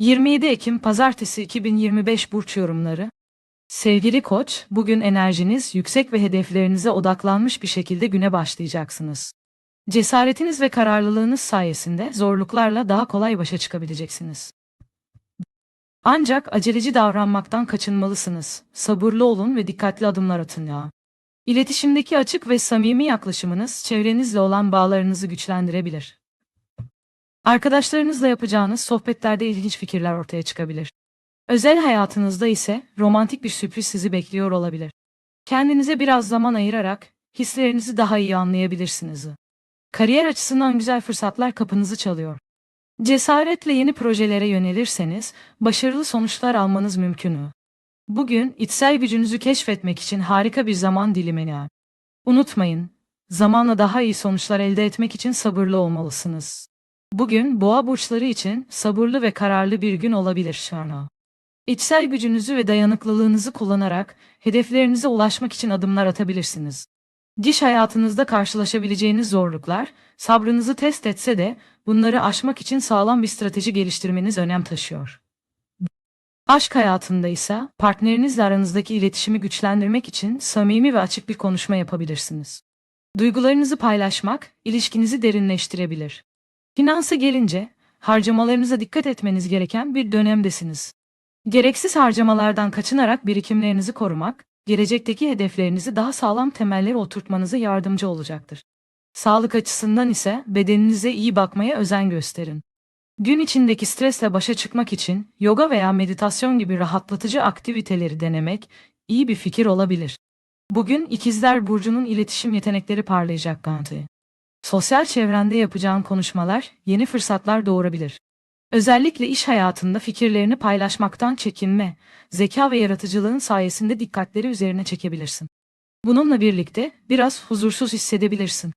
27 Ekim Pazartesi 2025 Burç Yorumları Sevgili Koç, bugün enerjiniz yüksek ve hedeflerinize odaklanmış bir şekilde güne başlayacaksınız. Cesaretiniz ve kararlılığınız sayesinde zorluklarla daha kolay başa çıkabileceksiniz. Ancak aceleci davranmaktan kaçınmalısınız. Sabırlı olun ve dikkatli adımlar atın ya. İletişimdeki açık ve samimi yaklaşımınız çevrenizle olan bağlarınızı güçlendirebilir. Arkadaşlarınızla yapacağınız sohbetlerde ilginç fikirler ortaya çıkabilir. Özel hayatınızda ise romantik bir sürpriz sizi bekliyor olabilir. Kendinize biraz zaman ayırarak hislerinizi daha iyi anlayabilirsiniz. Kariyer açısından güzel fırsatlar kapınızı çalıyor. Cesaretle yeni projelere yönelirseniz başarılı sonuçlar almanız mümkün. Bugün içsel gücünüzü keşfetmek için harika bir zaman dilimini. Unutmayın, zamanla daha iyi sonuçlar elde etmek için sabırlı olmalısınız. Bugün boğa burçları için sabırlı ve kararlı bir gün olabilir Şarna. İçsel gücünüzü ve dayanıklılığınızı kullanarak hedeflerinize ulaşmak için adımlar atabilirsiniz. Diş hayatınızda karşılaşabileceğiniz zorluklar sabrınızı test etse de bunları aşmak için sağlam bir strateji geliştirmeniz önem taşıyor. Aşk hayatında ise partnerinizle aranızdaki iletişimi güçlendirmek için samimi ve açık bir konuşma yapabilirsiniz. Duygularınızı paylaşmak ilişkinizi derinleştirebilir. Finansa gelince harcamalarınıza dikkat etmeniz gereken bir dönemdesiniz. Gereksiz harcamalardan kaçınarak birikimlerinizi korumak, gelecekteki hedeflerinizi daha sağlam temellere oturtmanıza yardımcı olacaktır. Sağlık açısından ise bedeninize iyi bakmaya özen gösterin. Gün içindeki stresle başa çıkmak için yoga veya meditasyon gibi rahatlatıcı aktiviteleri denemek iyi bir fikir olabilir. Bugün İkizler Burcu'nun iletişim yetenekleri parlayacak Gantı. Sosyal çevrende yapacağın konuşmalar yeni fırsatlar doğurabilir. Özellikle iş hayatında fikirlerini paylaşmaktan çekinme, zeka ve yaratıcılığın sayesinde dikkatleri üzerine çekebilirsin. Bununla birlikte biraz huzursuz hissedebilirsin.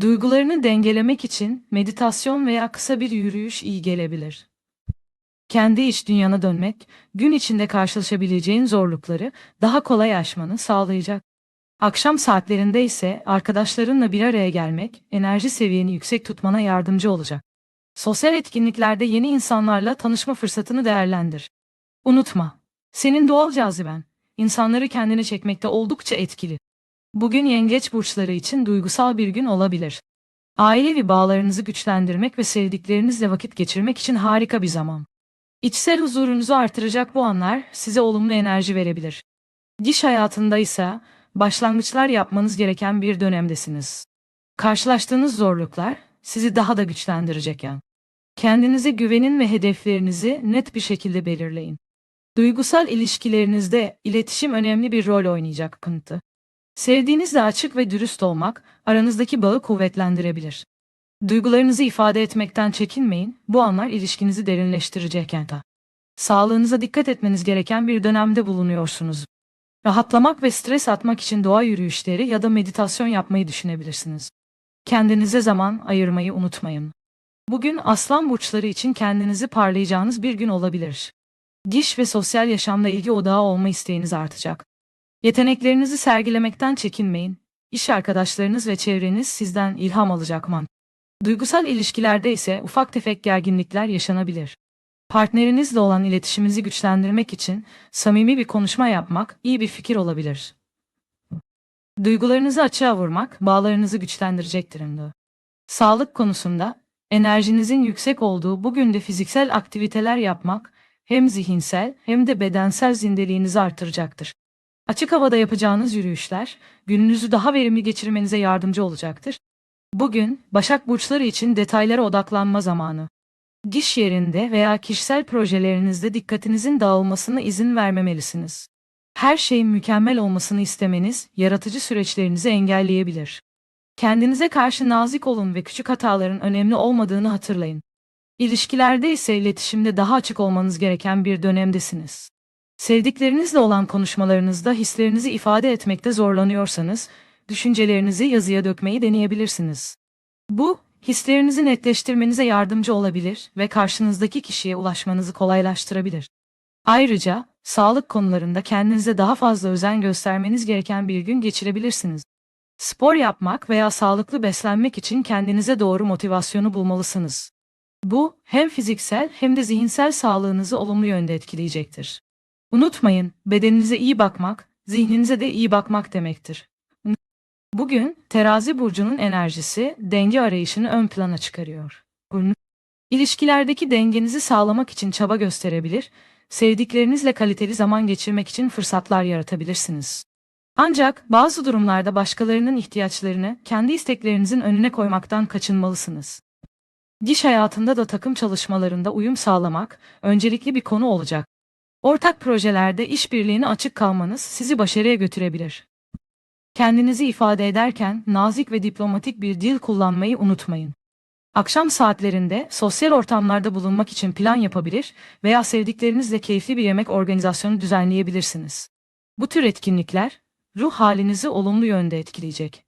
Duygularını dengelemek için meditasyon veya kısa bir yürüyüş iyi gelebilir. Kendi iç dünyana dönmek, gün içinde karşılaşabileceğin zorlukları daha kolay aşmanı sağlayacak. Akşam saatlerinde ise arkadaşlarınla bir araya gelmek, enerji seviyeni yüksek tutmana yardımcı olacak. Sosyal etkinliklerde yeni insanlarla tanışma fırsatını değerlendir. Unutma, senin doğal caziben, insanları kendine çekmekte oldukça etkili. Bugün yengeç burçları için duygusal bir gün olabilir. Ailevi bağlarınızı güçlendirmek ve sevdiklerinizle vakit geçirmek için harika bir zaman. İçsel huzurunuzu artıracak bu anlar size olumlu enerji verebilir. Diş hayatında ise başlangıçlar yapmanız gereken bir dönemdesiniz. Karşılaştığınız zorluklar sizi daha da güçlendirecek yani. Kendinize güvenin ve hedeflerinizi net bir şekilde belirleyin. Duygusal ilişkilerinizde iletişim önemli bir rol oynayacak kıntı. Sevdiğinizle açık ve dürüst olmak aranızdaki bağı kuvvetlendirebilir. Duygularınızı ifade etmekten çekinmeyin, bu anlar ilişkinizi derinleştirecek da. Sağlığınıza dikkat etmeniz gereken bir dönemde bulunuyorsunuz. Rahatlamak ve stres atmak için doğa yürüyüşleri ya da meditasyon yapmayı düşünebilirsiniz. Kendinize zaman ayırmayı unutmayın. Bugün aslan burçları için kendinizi parlayacağınız bir gün olabilir. Diş ve sosyal yaşamda ilgi odağı olma isteğiniz artacak. Yeteneklerinizi sergilemekten çekinmeyin. İş arkadaşlarınız ve çevreniz sizden ilham alacak man. Duygusal ilişkilerde ise ufak tefek gerginlikler yaşanabilir. Partnerinizle olan iletişiminizi güçlendirmek için samimi bir konuşma yapmak iyi bir fikir olabilir. Duygularınızı açığa vurmak bağlarınızı güçlendirecektir. Sağlık konusunda enerjinizin yüksek olduğu bugün de fiziksel aktiviteler yapmak hem zihinsel hem de bedensel zindeliğinizi artıracaktır. Açık havada yapacağınız yürüyüşler gününüzü daha verimli geçirmenize yardımcı olacaktır. Bugün Başak burçları için detaylara odaklanma zamanı. Diş yerinde veya kişisel projelerinizde dikkatinizin dağılmasına izin vermemelisiniz. Her şeyin mükemmel olmasını istemeniz yaratıcı süreçlerinizi engelleyebilir. Kendinize karşı nazik olun ve küçük hataların önemli olmadığını hatırlayın. İlişkilerde ise iletişimde daha açık olmanız gereken bir dönemdesiniz. Sevdiklerinizle olan konuşmalarınızda hislerinizi ifade etmekte zorlanıyorsanız, düşüncelerinizi yazıya dökmeyi deneyebilirsiniz. Bu, hislerinizi netleştirmenize yardımcı olabilir ve karşınızdaki kişiye ulaşmanızı kolaylaştırabilir. Ayrıca, sağlık konularında kendinize daha fazla özen göstermeniz gereken bir gün geçirebilirsiniz. Spor yapmak veya sağlıklı beslenmek için kendinize doğru motivasyonu bulmalısınız. Bu hem fiziksel hem de zihinsel sağlığınızı olumlu yönde etkileyecektir. Unutmayın, bedeninize iyi bakmak, zihninize de iyi bakmak demektir. Bugün terazi burcunun enerjisi denge arayışını ön plana çıkarıyor. İlişkilerdeki dengenizi sağlamak için çaba gösterebilir, sevdiklerinizle kaliteli zaman geçirmek için fırsatlar yaratabilirsiniz. Ancak bazı durumlarda başkalarının ihtiyaçlarını kendi isteklerinizin önüne koymaktan kaçınmalısınız. Diş hayatında da takım çalışmalarında uyum sağlamak öncelikli bir konu olacak. Ortak projelerde işbirliğine açık kalmanız sizi başarıya götürebilir. Kendinizi ifade ederken nazik ve diplomatik bir dil kullanmayı unutmayın. Akşam saatlerinde sosyal ortamlarda bulunmak için plan yapabilir veya sevdiklerinizle keyifli bir yemek organizasyonu düzenleyebilirsiniz. Bu tür etkinlikler ruh halinizi olumlu yönde etkileyecek.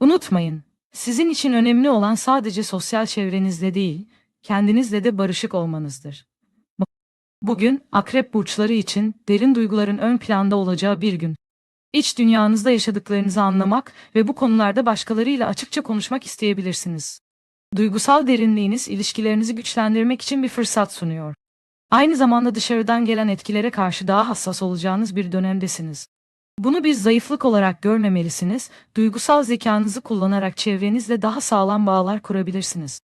Unutmayın, sizin için önemli olan sadece sosyal çevrenizle değil, kendinizle de barışık olmanızdır. Bugün akrep burçları için derin duyguların ön planda olacağı bir gün. İç dünyanızda yaşadıklarınızı anlamak ve bu konularda başkalarıyla açıkça konuşmak isteyebilirsiniz. Duygusal derinliğiniz ilişkilerinizi güçlendirmek için bir fırsat sunuyor. Aynı zamanda dışarıdan gelen etkilere karşı daha hassas olacağınız bir dönemdesiniz. Bunu bir zayıflık olarak görmemelisiniz, duygusal zekanızı kullanarak çevrenizle daha sağlam bağlar kurabilirsiniz.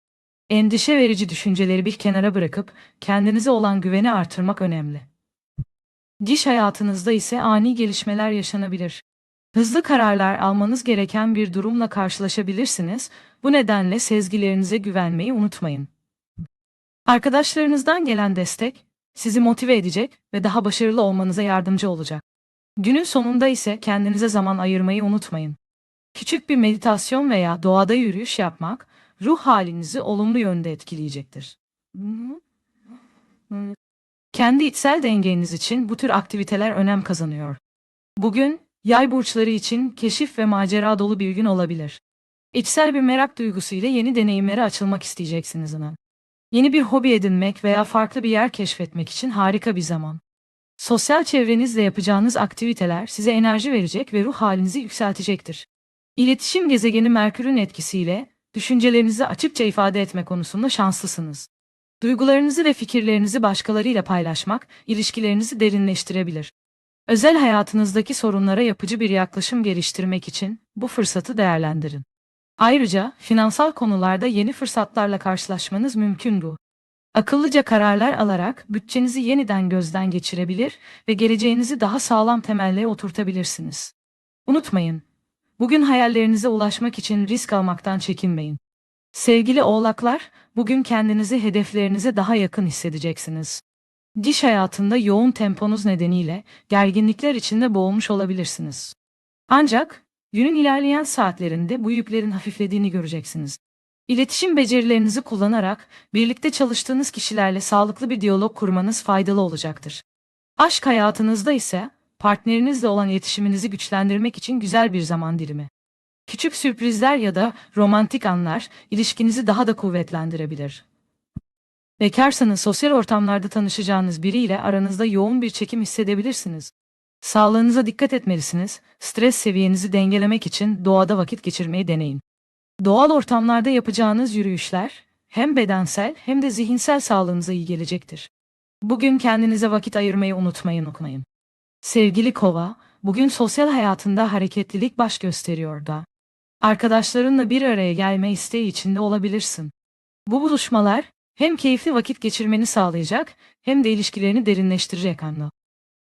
Endişe verici düşünceleri bir kenara bırakıp kendinize olan güveni artırmak önemli. Diş hayatınızda ise ani gelişmeler yaşanabilir. Hızlı kararlar almanız gereken bir durumla karşılaşabilirsiniz. Bu nedenle sezgilerinize güvenmeyi unutmayın. Arkadaşlarınızdan gelen destek sizi motive edecek ve daha başarılı olmanıza yardımcı olacak. Günün sonunda ise kendinize zaman ayırmayı unutmayın. Küçük bir meditasyon veya doğada yürüyüş yapmak ruh halinizi olumlu yönde etkileyecektir. Kendi içsel dengeniz için bu tür aktiviteler önem kazanıyor. Bugün yay burçları için keşif ve macera dolu bir gün olabilir. İçsel bir merak duygusu ile yeni deneyimlere açılmak isteyeceksiniz ana. Yeni bir hobi edinmek veya farklı bir yer keşfetmek için harika bir zaman. Sosyal çevrenizle yapacağınız aktiviteler size enerji verecek ve ruh halinizi yükseltecektir. İletişim gezegeni Merkür'ün etkisiyle düşüncelerinizi açıkça ifade etme konusunda şanslısınız. Duygularınızı ve fikirlerinizi başkalarıyla paylaşmak ilişkilerinizi derinleştirebilir. Özel hayatınızdaki sorunlara yapıcı bir yaklaşım geliştirmek için bu fırsatı değerlendirin. Ayrıca finansal konularda yeni fırsatlarla karşılaşmanız mümkün bu. Akıllıca kararlar alarak bütçenizi yeniden gözden geçirebilir ve geleceğinizi daha sağlam temellere oturtabilirsiniz. Unutmayın, bugün hayallerinize ulaşmak için risk almaktan çekinmeyin. Sevgili oğlaklar, bugün kendinizi hedeflerinize daha yakın hissedeceksiniz. Diş hayatında yoğun temponuz nedeniyle gerginlikler içinde boğulmuş olabilirsiniz. Ancak günün ilerleyen saatlerinde bu yüklerin hafiflediğini göreceksiniz. İletişim becerilerinizi kullanarak birlikte çalıştığınız kişilerle sağlıklı bir diyalog kurmanız faydalı olacaktır. Aşk hayatınızda ise partnerinizle olan iletişiminizi güçlendirmek için güzel bir zaman dilimi. Küçük sürprizler ya da romantik anlar ilişkinizi daha da kuvvetlendirebilir. Bekarsanız sosyal ortamlarda tanışacağınız biriyle aranızda yoğun bir çekim hissedebilirsiniz. Sağlığınıza dikkat etmelisiniz, stres seviyenizi dengelemek için doğada vakit geçirmeyi deneyin. Doğal ortamlarda yapacağınız yürüyüşler hem bedensel hem de zihinsel sağlığınıza iyi gelecektir. Bugün kendinize vakit ayırmayı unutmayın unutmayın. Sevgili Kova, bugün sosyal hayatında hareketlilik baş gösteriyor da. Arkadaşlarınla bir araya gelme isteği içinde olabilirsin. Bu buluşmalar hem keyifli vakit geçirmeni sağlayacak hem de ilişkilerini derinleştirecek anla.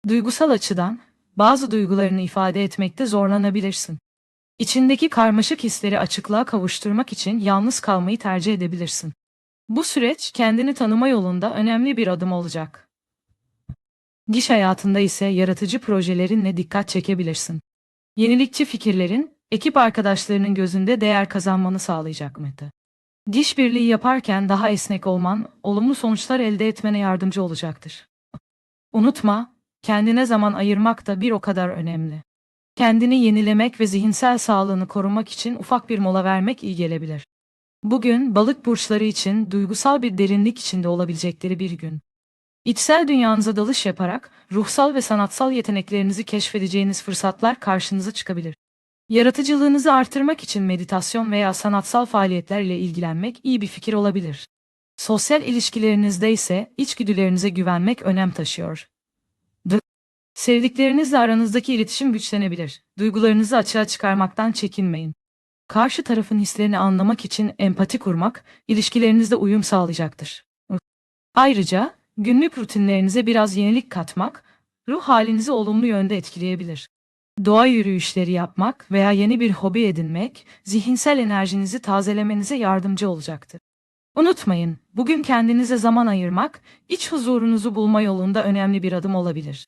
Duygusal açıdan bazı duygularını ifade etmekte zorlanabilirsin. İçindeki karmaşık hisleri açıklığa kavuşturmak için yalnız kalmayı tercih edebilirsin. Bu süreç kendini tanıma yolunda önemli bir adım olacak. Giş hayatında ise yaratıcı projelerinle dikkat çekebilirsin. Yenilikçi fikirlerin, ekip arkadaşlarının gözünde değer kazanmanı sağlayacak mıydı? Diş birliği yaparken daha esnek olman, olumlu sonuçlar elde etmene yardımcı olacaktır. Unutma, kendine zaman ayırmak da bir o kadar önemli. Kendini yenilemek ve zihinsel sağlığını korumak için ufak bir mola vermek iyi gelebilir. Bugün balık burçları için duygusal bir derinlik içinde olabilecekleri bir gün. İçsel dünyanıza dalış yaparak ruhsal ve sanatsal yeteneklerinizi keşfedeceğiniz fırsatlar karşınıza çıkabilir. Yaratıcılığınızı artırmak için meditasyon veya sanatsal faaliyetler ile ilgilenmek iyi bir fikir olabilir. Sosyal ilişkilerinizde ise içgüdülerinize güvenmek önem taşıyor. D. Sevdiklerinizle aranızdaki iletişim güçlenebilir. Duygularınızı açığa çıkarmaktan çekinmeyin. Karşı tarafın hislerini anlamak için empati kurmak, ilişkilerinizde uyum sağlayacaktır. Ayrıca günlük rutinlerinize biraz yenilik katmak, ruh halinizi olumlu yönde etkileyebilir. Doğa yürüyüşleri yapmak veya yeni bir hobi edinmek, zihinsel enerjinizi tazelemenize yardımcı olacaktır. Unutmayın, bugün kendinize zaman ayırmak, iç huzurunuzu bulma yolunda önemli bir adım olabilir.